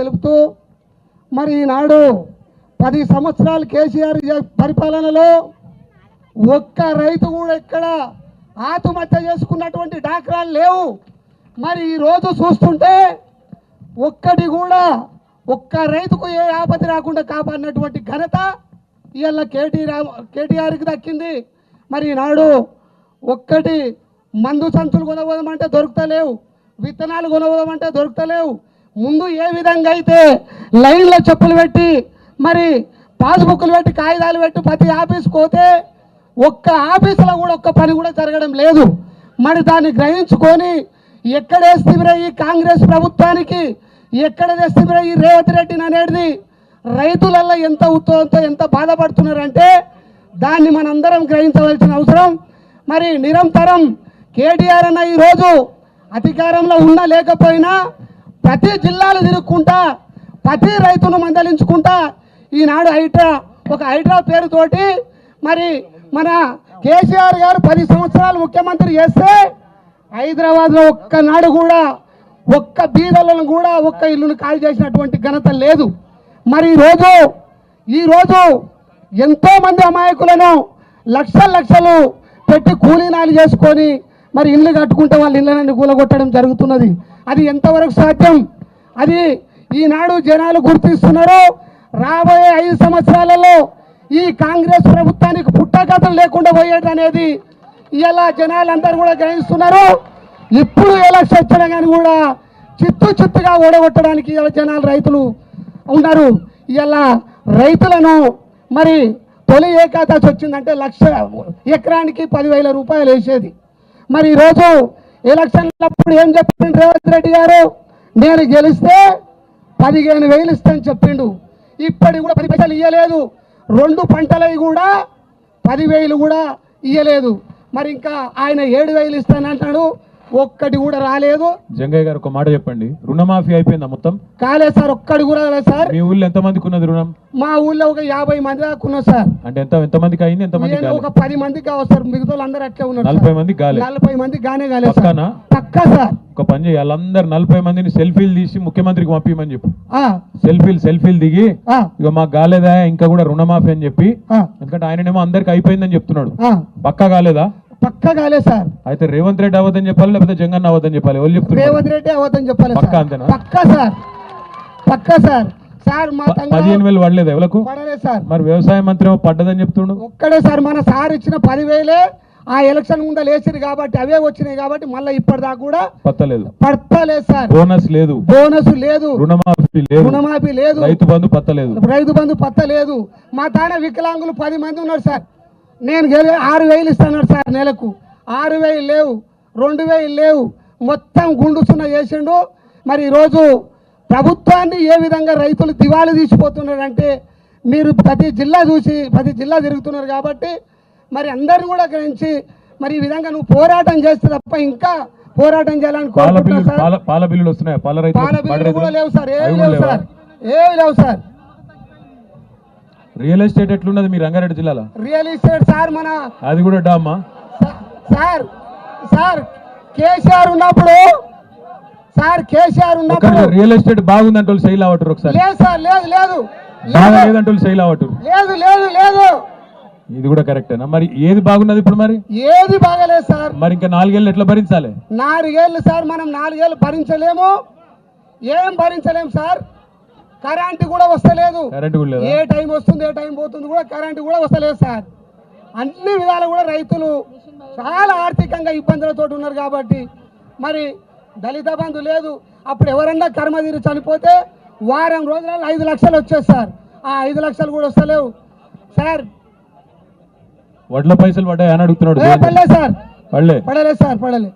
తెలుపుతూ మరి ఈనాడు పది సంవత్సరాలు కేసీఆర్ పరిపాలనలో ఒక్క రైతు కూడా ఇక్కడ ఆత్మహత్య చేసుకున్నటువంటి డాక్రాలు లేవు. మరి ఈరోజు చూస్తుంటే ఒక్కటి కూడా ఒక్క రైతుకు ఏ ఆపద రాకుండా కాపాడినటువంటి ఘనత ఇవాళ కేటీ రా కేటీఆర్కి దక్కింది. మరి ఈనాడు ఒక్కటి మందు సంచులు కొనబోదామంటే దొరుకుతలేవు. విత్తనాలు కొనబోదామంటే దొరుకుతలేవు. ముందు ఏ విధంగా అయితే లైన్లో చెప్పులు పెట్టి మరి పాస్బుక్లు పెట్టి కాగితాలు పెట్టి ప్రతి ఆఫీస్కి పోతే ఒక్క ఆఫీసులో కూడా ఒక్క పని కూడా జరగడం లేదు. మరి దాన్ని గ్రహించుకొని ఎక్కడేస్తే ఈ కాంగ్రెస్ ప్రభుత్వానికి ఎక్కడ తెస్తే ఈ రేవంత్ రెడ్డిని అనేది రైతులల్లో ఎంత ఉత్సవంతో ఎంత బాధపడుతున్నారంటే దాన్ని మనందరం గ్రహించవలసిన అవసరం. మరి నిరంతరం కేటీఆర్ అన్న ఈరోజు అధికారంలో ఉన్నా లేకపోయినా ప్రతి జిల్లాలు తిరుక్కుంటా ప్రతి రైతును మందలించుకుంటా ఈనాడు హైడ్రా ఒక హైడ్రా పేరుతోటి మరి మన కేసీఆర్ గారు పది సంవత్సరాలు ముఖ్యమంత్రి చేస్తే హైదరాబాద్లో ఒక్కనాడు కూడా ఒక్క బీదలను కూడా ఒక్క ఇల్లును ఖాళీ చేసినటువంటి ఘనత లేదు. మరి ఈరోజు ఈరోజు ఎంతోమంది అమాయకులను లక్షల లక్షలు పెట్టి కూలీనాలు చేసుకొని మరి ఇల్లు కట్టుకుంటే వాళ్ళ ఇళ్ళని కూలగొట్టడం జరుగుతున్నది. అది ఎంతవరకు సాధ్యం? అది ఈనాడు జనాలు గుర్తిస్తున్నారు. రాబోయే ఐదు సంవత్సరాలలో ఈ కాంగ్రెస్ ప్రభుత్వానికి పుట్టకథలు లేకుండా పోయేది అనేది ఇలా జనాలందరూ కూడా గ్రహిస్తున్నారు. ఇప్పుడు ఎలక్షన్ వచ్చినా కానీ కూడా చిత్తు చిత్తుగా ఓడగొట్టడానికి ఇలా జనాలు రైతులు ఉన్నారు. ఇలా రైతులను మరి తొలి ఏకాదశి వచ్చిందంటే లక్ష ఎకరానికి పదివేల రూపాయలు వేసేది. మరి ఈరోజు ఎలక్షన్లప్పుడు ఏం చెప్పిండు రేవంత్ రెడ్డి గారు? నేను గెలిస్తే పదిహేను వేలు ఇస్తాను చెప్పిండు. ఇప్పటికి కూడా పది పైసలు ఇవ్వలేదు రెండు పంటలవి కూడా పదివేలు కూడా ఇవ్వలేదు మరి ఇంకా ఆయన ఏడు వేలు ఇస్తానంటాడు ఒక్కటి కూడా రాలేదు. జంగయ్య గారు ఒక మాట చెప్పండి. రుణమాఫీ అయిపోయిందా మొత్తం? కాలేదు సార్ ఒక్కటి కూడా రాలేదు సార్. మీ ఊళ్ళో ఎంత మందికి ఉన్నది రుణం? మా ఊళ్ళో ఒక యాభై మంది దాకా ఉన్నారు సార్. అంటే ఎంత ఎంత మందికి అయింది ఎంత నేను కాలేదు? ఒక పది మందికి కావచ్చు సార్ మిగతా అందరూ అట్లే ఉన్నారు. నలభై మందికి కాలేదు నలభై మంది గానే కాలేదు సార్. పక్కా సార్. ఒక పని చేయి వాళ్ళందరు నలభై మందిని సెల్ఫీలు తీసి ముఖ్యమంత్రికి పంపించమని చెప్పు. సెల్ఫీలు సెల్ఫీలు దిగి ఇక మాకు కాలేదా ఇంకా కూడా రుణమాఫీ అని చెప్పి ఎందుకంటే ఆయననేమో అందరికి అయిపోయిందని చెప్తున్నాడు. పక్కా కాలేదా? పక్కా కాలేదు సార్. అయితే రేవంత్ రెడ్డి అవ్వదని చెప్పాలి లేకపోతే జగన్ అవ్వదని చెప్పాలి? చెప్తున్నారు? రేవంత్ రెడ్డి అవద్దని చెప్పాలి పక్కా సార్ అంతేనా? పక్కా సార్. పక్కా సార్. సార్ మా పదిహేను వేలు పడలేదు ఎవలకు? పడలేదు సార్. మరి వ్యవసాయ మంత్రి పడ్డదని చెప్తుండు. ఒక్కడే సార్ మన సార్ ఇచ్చిన పదివేలే ఆ ఎలక్షన్ ముందు లేచింది కాబట్టి అవే వచ్చినాయి కాబట్టి మళ్ళీ ఇప్పటిదాకా కూడా పత్తలేదు. పడతలేదు సార్. బోనస్ లేదు. బోనస్ లేదు. రుణమాఫీ లేదు. రుణమాఫీ లేదు. రైతు బంధు పత్తలేదు. రైతు బంధు పత్త లేదు మా తాన వికలాంగులు పది మంది ఉన్నారు సార్. నేను ఆరు వేలు ఇస్తాను సార్ నెలకు. ఆరు వేలు లేవు రెండు వేలు లేవు. మొత్తం గుండుసున్న చేసిండు. మరి ఈరోజు ప్రభుత్వాన్ని ఏ విధంగా రైతులు దివాళీ తీసిపోతున్నారంటే మీరు ప్రతి జిల్లా చూసి ప్రతి జిల్లా తిరుగుతున్నారు కాబట్టి మరి అందరిని కూడా గ్రహించి మరి ఈ విధంగా నువ్వు పోరాటం చేస్తే తప్ప ఇంకా పోరాటం చేయాలని పాల బిల్లులు వస్తున్నాయి? పాల బిల్లులు కూడా లేవు సార్ ఏమి లేవా? సార్ ఏమి లేవు సార్. రియల్ ఎస్టేట్ ఎట్లున్నది మీ రంగారెడ్డి జిల్లాలో? రియల్ ఎస్టేట్ సార్ మన అది కూడా డామా? సార్ సార్ కేసీఆర్ ఉన్నప్పుడు సార్ కేసీఆర్ ఉన్నప్పుడు రియల్ ఎస్టేట్ బాగుందంటే వాళ్ళు సైల్ అవటరు ఒకసారి. లేదు సార్ లేదు లేదు. బాగా లేదు లేదంటే వాళ్ళు సైల్ అవటరు లేదు లేదు లేదు. ఇది కూడా కరెక్టేనా మరి ఏది బాగున్నది ఇప్పుడు మరి? ఏది బాగలేదు సార్. మరి ఇంకా నాలుగేళ్ళు ఎట్లా భరించాలి? నాలుగేళ్ళు సార్ మనం నాలుగేళ్ళు భరించలేము. ఏం భరించలేము సార్. కరెంటు కూడా వస్తలేదు. ఏ టైం వస్తుంది ఏ టైం పోతుంది కూడా కరెంటు కూడా వస్తలేదు సార్. అన్ని విధాలు కూడా రైతులు చాలా ఆర్థికంగా ఇబ్బందులతో ఉన్నారు కాబట్టి మరి దళిత బంధు లేదు. అప్పుడు ఎవరన్నా కర్మదీరు చనిపోతే వారం రోజులలో ఐదు లక్షలు వచ్చేది సార్. ఆ ఐదు లక్షలు కూడా వస్తలేవు. సార్. వడ్ల పైసలు పడ్డాయి అని అడుగుతున్నాడు పడలేదు సార్. పడలే. పడలేదు సార్ పడలేదు